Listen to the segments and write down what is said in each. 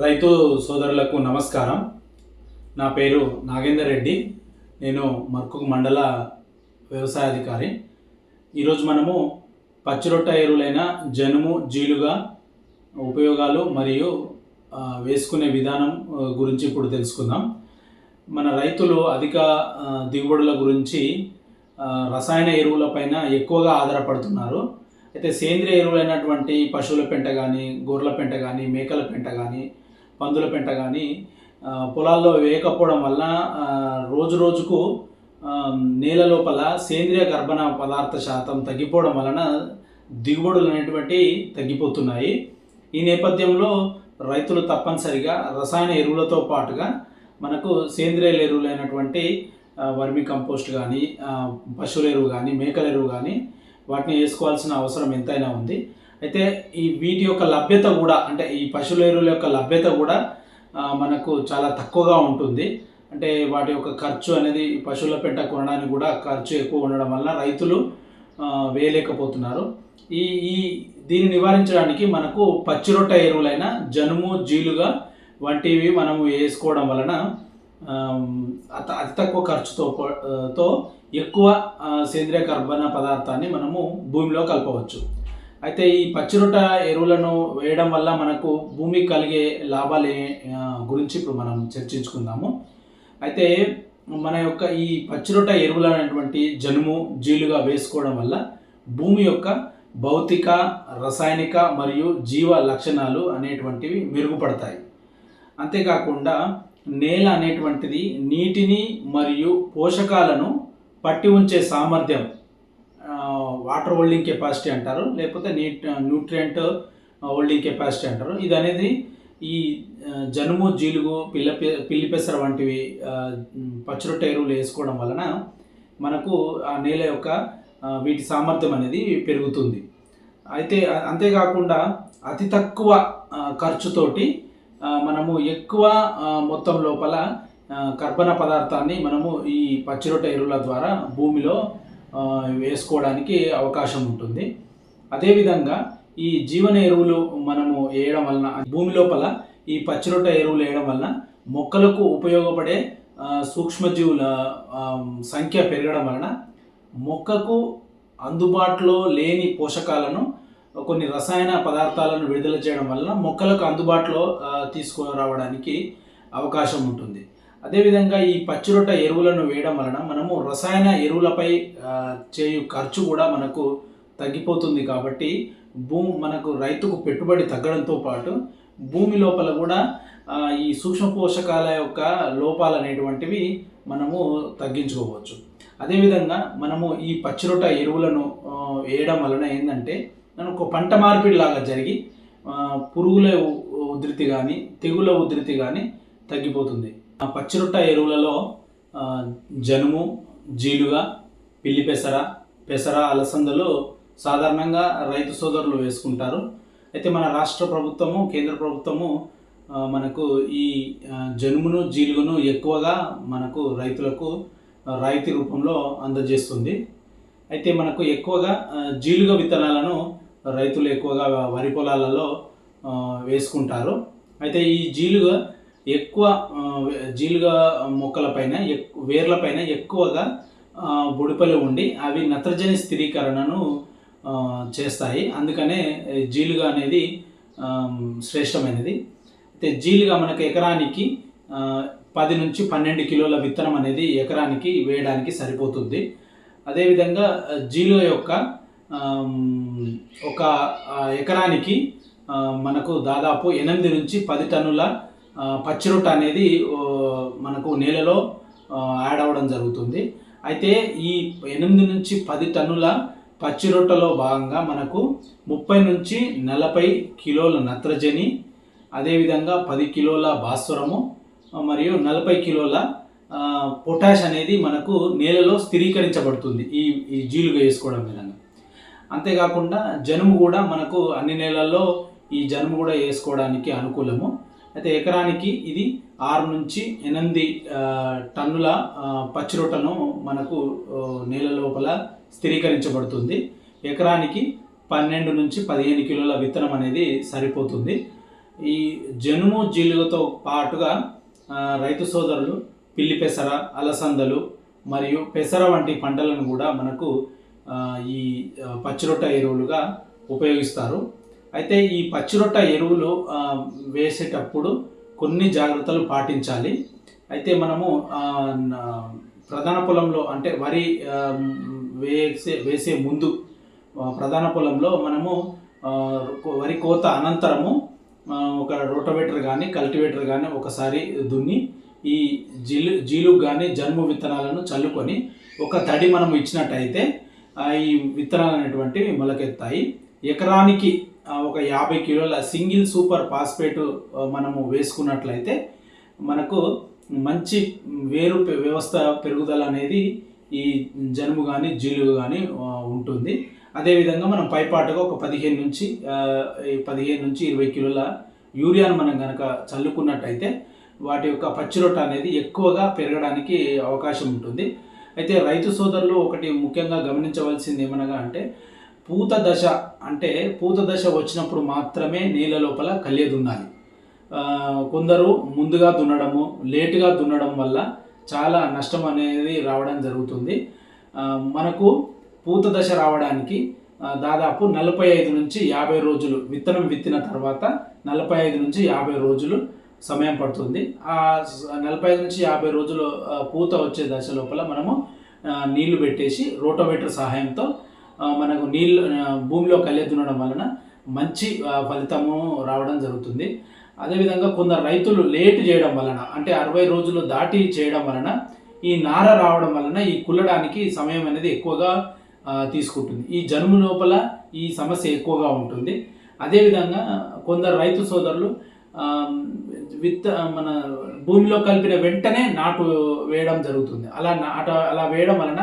రైతు సోదరులకు నమస్కారం. నా పేరు నాగేందర్ రెడ్డి. నేను మర్కుక్ మండల వ్యవసాయాధికారి ఈరోజు మనము పచ్చిరొట్ట ఎరువులైన జనుము జీలుగా ఉపయోగాలు మరియు వేసుకునే విధానం గురించి ఇప్పుడు తెలుసుకుందాం. మన రైతులు అధిక దిగుబడుల గురించి రసాయన ఎరువులపైన ఎక్కువగా ఆధారపడుతున్నారు. అయితే సేంద్రియ ఎరువులైనటువంటి పశువుల పెంట కానీ గొర్రెల పెంట కానీ మేకల పెంట కానీ పందుల పెంట కానీ పొలాల్లో వేయకపోవడం వల్ల రోజు రోజుకు నేల లోపల సేంద్రియ గర్భణ పదార్థ శాతం తగ్గిపోవడం వలన దిగుబడులు అనేటువంటి తగ్గిపోతున్నాయి. ఈ నేపథ్యంలో రైతులు తప్పనిసరిగా రసాయన ఎరువులతో పాటుగా మనకు సేంద్రియ ఎరువులైనటువంటి వర్మి కంపోస్ట్ కానీ పశువుల ఎరువు కానీ మేకల ఎరువు కానీ వాటిని వేసుకోవాల్సిన అవసరం ఎంతైనా ఉంది. అయితే ఈ వీటి యొక్క లభ్యత కూడా అంటే ఈ పశువుల ఎరువుల యొక్క లభ్యత కూడా మనకు చాలా తక్కువగా ఉంటుంది. అంటే వాటి యొక్క ఖర్చు అనేది పశువుల పెంట కొనడానికి కూడా ఖర్చు ఎక్కువ ఉండడం వల్ల రైతులు వేయలేకపోతున్నారు. ఈ ఈ దీన్ని నివారించడానికి మనకు పచ్చిరొట్ట ఎరువులైన జనుము జీలుగా వంటివి మనము వేసుకోవడం వలన అత అతి తక్కువ ఖర్చుతో తో ఎక్కువ సేంద్రియ కర్బన పదార్థాన్ని మనము భూమిలో కలపవచ్చు. అయితే ఈ పచ్చిరొట్ట ఎరువులను వేయడం వల్ల మనకు భూమికి కలిగే లాభాలు గురించి ఇప్పుడు మనం చర్చించుకుందాము. అయితే మన యొక్క ఈ పచ్చిరొట్ట ఎరువులు అనేటువంటి జనుము జీలుగా వేసుకోవడం వల్ల భూమి యొక్క భౌతిక రసాయనిక మరియు జీవ లక్షణాలు అనేటువంటివి మెరుగుపడతాయి. అంతేకాకుండా నేల అనేటువంటిది నీటిని మరియు పోషకాలను పట్టి ఉంచే సామర్థ్యం. వాటర్ హోల్డింగ్ కెపాసిటీ అంటారు లేకపోతే నీట్ న్యూట్రియంట్ హోల్డింగ్ కెపాసిటీ అంటారు. ఇది అనేది ఈ జనుము జీలుగు పిల్ల పిల్లి పెసర వంటివి పచ్చరొట్ట ఎరువులు వేసుకోవడం వలన మనకు ఆ నేల యొక్క వీటి సామర్థ్యం అనేది పెరుగుతుంది. అయితే అంతేకాకుండా అతి తక్కువ ఖర్చుతోటి మనము ఎక్కువ మొత్తం లోపల కర్బన పదార్థాన్ని మనము ఈ పచ్చిరొట్ట ఎరువుల ద్వారా భూమిలో వేసుకోవడానికి అవకాశం ఉంటుంది. అదేవిధంగా ఈ జీవన ఎరువులు మనము వేయడం వలన భూమి లోపల ఈ పచ్చిరొట్ట ఎరువులు వేయడం వలన మొక్కలకు ఉపయోగపడే సూక్ష్మజీవుల సంఖ్య పెరగడం వలన మొక్కకు అందుబాటులో లేని పోషకాలను కొన్ని రసాయన పదార్థాలను విడుదల చేయడం వలన మొక్కలకు అందుబాటులో తీసుకురావడానికి అవకాశం ఉంటుంది. అదేవిధంగా ఈ పచ్చిరొట్ట ఎరువులను వేయడం వలన మనము రసాయన ఎరువులపై చేయు ఖర్చు కూడా మనకు తగ్గిపోతుంది కాబట్టి భూమి మనకు రైతుకు పెట్టుబడి తగ్గడంతో పాటు భూమి లోపల కూడా ఈ సూక్ష్మ పోషకాల యొక్క లోపాలు అనేటువంటివి మనము తగ్గించుకోవచ్చు. అదేవిధంగా మనము ఈ పచ్చిరొట్ట ఎరువులను వేయడం వలన ఏంటంటే మనకు పంట మార్పిడి లాగా జరిగి పురుగుల ఉధృతి కానీ తెగుల ఉధృతి కానీ తగ్గిపోతుంది. ఆ పచ్చిరొట్ట ఎరువులలో జనుము జీలుగ పిల్లి పెసర పెసర అలసందలు సాధారణంగా రైతు సోదరులు వేసుకుంటారు. అయితే మన రాష్ట్ర ప్రభుత్వము కేంద్ర ప్రభుత్వము మనకు ఈ జనుమును జీలుగును ఎక్కువగా మనకు రైతులకు రాయితీ రూపంలో అందజేస్తుంది. అయితే మనకు ఎక్కువగా జీలుగ విత్తనాలను రైతులు ఎక్కువగా వరి పొలాలలో వేసుకుంటారు. అయితే ఈ జీలుగ ఎక్కువ జీలుగ మొక్కలపైన ఎక్ వేర్లపైన ఎక్కువగా బుడిపలు ఉండి అవి నత్రజని స్థిరీకరణను చేస్తాయి. అందుకనే జీలుగ అనేది శ్రేష్టమైనది. అయితే జీలుగ మనకు ఎకరానికి పది నుంచి పన్నెండు కిలోల విత్తనం అనేది ఎకరానికి వేయడానికి సరిపోతుంది. అదేవిధంగా జీలుగ యొక్క ఒక ఎకరానికి మనకు దాదాపు ఎనిమిది నుంచి పది టన్నుల పచ్చిరొట్ట అనేది మనకు నేలలో యాడ్ అవ్వడం జరుగుతుంది. అయితే ఈ ఎనిమిది నుంచి పది టన్నుల పచ్చిరొట్టలో భాగంగా మనకు ముప్పై నుంచి నలభై కిలోల నత్రజని అదేవిధంగా పది కిలోల భాస్వరము మరియు నలభై కిలోల పొటాష్ అనేది మనకు నేలలో స్థిరీకరించబడుతుంది ఈ ఈ జీలుగా వేసుకోవడం విధంగా. అంతేకాకుండా జనుము కూడా మనకు అన్ని నేలల్లో ఈ జనుము కూడా వేసుకోవడానికి అనుకూలము. అయితే ఎకరానికి ఇది ఆరు నుంచి ఎనిమిది టన్నుల పచ్చి రొట్టను మనకు నేల లోపల స్థిరీకరించబడుతుంది. ఎకరానికి పన్నెండు నుంచి పదిహేను కిలోల విత్తనం అనేది సరిపోతుంది. ఈ జనుము జీలుగతో పాటుగా రైతు సోదరులు పిల్లి పెసర అలసందలు మరియు పెసర వంటి పంటలను కూడా మనకు ఈ పచ్చిరొట్ట ఎరువులుగా ఉపయోగిస్తారు. అయితే ఈ పచ్చిరొట్ట ఎరువులు వేసేటప్పుడు కొన్ని జాగ్రత్తలు పాటించాలి. అయితే మనము ప్రధాన పొలంలో అంటే వరి వేసే వేసే ముందు ప్రధాన పొలంలో మనము వరి కోత అనంతరము ఒక రోటోవేటర్ కానీ కల్టివేటర్ కానీ ఒకసారి దున్ని ఈ జీలు జీలు కానీ జన్ము విత్తనాలను చల్లుకొని ఒక తడి మనం ఇచ్చినట్టయితే ఈ విత్తనాలు అనేటువంటివి మొలకెత్తాయి. ఎకరానికి ఒక యాభై కిలోల సింగిల్ సూపర్ ఫాస్ఫేట్ మనము వేసుకున్నట్లయితే మనకు మంచి వేరు వ్యవస్థ పెరుగుదల అనేది ఈ జనుము కానీ జీలుగు కానీ ఉంటుంది. అదేవిధంగా మనం పైపాటుగా ఒక పదిహేను నుంచి పదిహేను నుంచి ఇరవై కిలోల యూరియాను మనం కనుక చల్లుకున్నట్టయితే వాటి యొక్క పచ్చిరొట్ట అనేది ఎక్కువగా పెరగడానికి అవకాశం ఉంటుంది. అయితే రైతు సోదరులు ఒకటి ముఖ్యంగా గమనించవలసింది ఏమనగా అంటే పూత దశ అంటే పూత దశ వచ్చినప్పుడు మాత్రమే నీళ్ళ లోపల కళ్య దున్నాలి. కొందరు ముందుగా దున్నడము లేటుగా దున్నడం వల్ల చాలా నష్టం అనేది రావడం జరుగుతుంది. మనకు పూత దశ రావడానికి దాదాపు నలభై ఐదు నుంచి యాభై రోజులు విత్తనం విత్తిన తర్వాత నలభై ఐదు నుంచి యాభై రోజులు సమయం పడుతుంది. ఆ స- నలభై ఐదు నుంచి యాభై రోజులు పూత వచ్చే దశ లోపల మనము నీళ్ళు పెట్టేసి రోటోవేటర్ సహాయంతో మనకు నీళ్ళు భూమిలో కలియ దున్నడం వలన మంచి ఫలితము రావడం జరుగుతుంది. అదేవిధంగా కొందరు రైతులు లేట్ చేయడం వలన అంటే అరవై రోజులు దాటి చేయడం వలన ఈ నార రావడం వలన ఈ కుల్లడానికి సమయం అనేది ఎక్కువగా తీసుకుంటుంది. ఈ జనుము లోపల ఈ సమస్య ఎక్కువగా ఉంటుంది. అదేవిధంగా కొందరు రైతు సోదరులు విత్ విత్త మన భూమిలో కలిపిన వెంటనే నాటు వేయడం జరుగుతుంది. అలా నాట అలా వేయడం వలన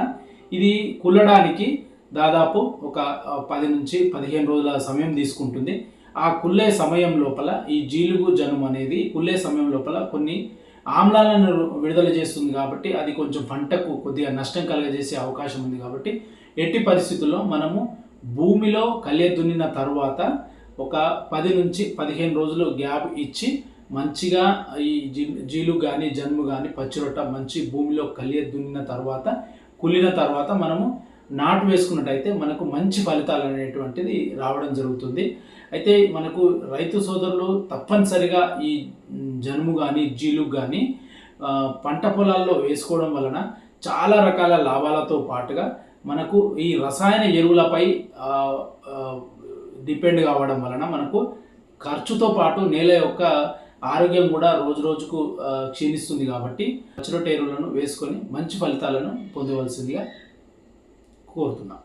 ఇది కుల్లడానికి దాదాపు ఒక పది నుంచి పదిహేను రోజుల సమయం తీసుకుంటుంది. ఆ కుల్లే సమయం లోపల ఈ జీలుగు జనుము అనేది కుల్లే సమయం లోపల కొన్ని ఆమ్లాలను విడుదల చేస్తుంది కాబట్టి అది కొంచెం పంటకు కొద్దిగా నష్టం కలగజేసే అవకాశం ఉంది కాబట్టి ఎట్టి పరిస్థితుల్లో మనము భూమిలో కలియ దున్నిన తర్వాత ఒక పది నుంచి పదిహేను రోజులు గ్యాప్ ఇచ్చి మంచిగా ఈ జీ జీలు కానీ జన్ము కానీ పచ్చిరొట్ట మంచి భూమిలో కలియ దున్నిన తర్వాత కుళ్ళిన తర్వాత మనము నాటు వేసుకున్నట్టయితే మనకు మంచి ఫలితాలు అనేటువంటిది రావడం జరుగుతుంది. అయితే మనకు రైతు సోదరులు తప్పనిసరిగా ఈ జనుము కానీ జీలు కానీ పంట పొలాల్లో వేసుకోవడం వలన చాలా రకాల లాభాలతో పాటుగా మనకు ఈ రసాయన ఎరువులపై డిపెండ్ కావడం వలన మనకు ఖర్చుతో పాటు నేల యొక్క ఆరోగ్యం కూడా రోజు రోజుకు క్షీణిస్తుంది కాబట్టి పచ్చిరొట్ట ఎరువులను వేసుకొని మంచి ఫలితాలను పొందవలసిందిగా కోరుతున్నాం.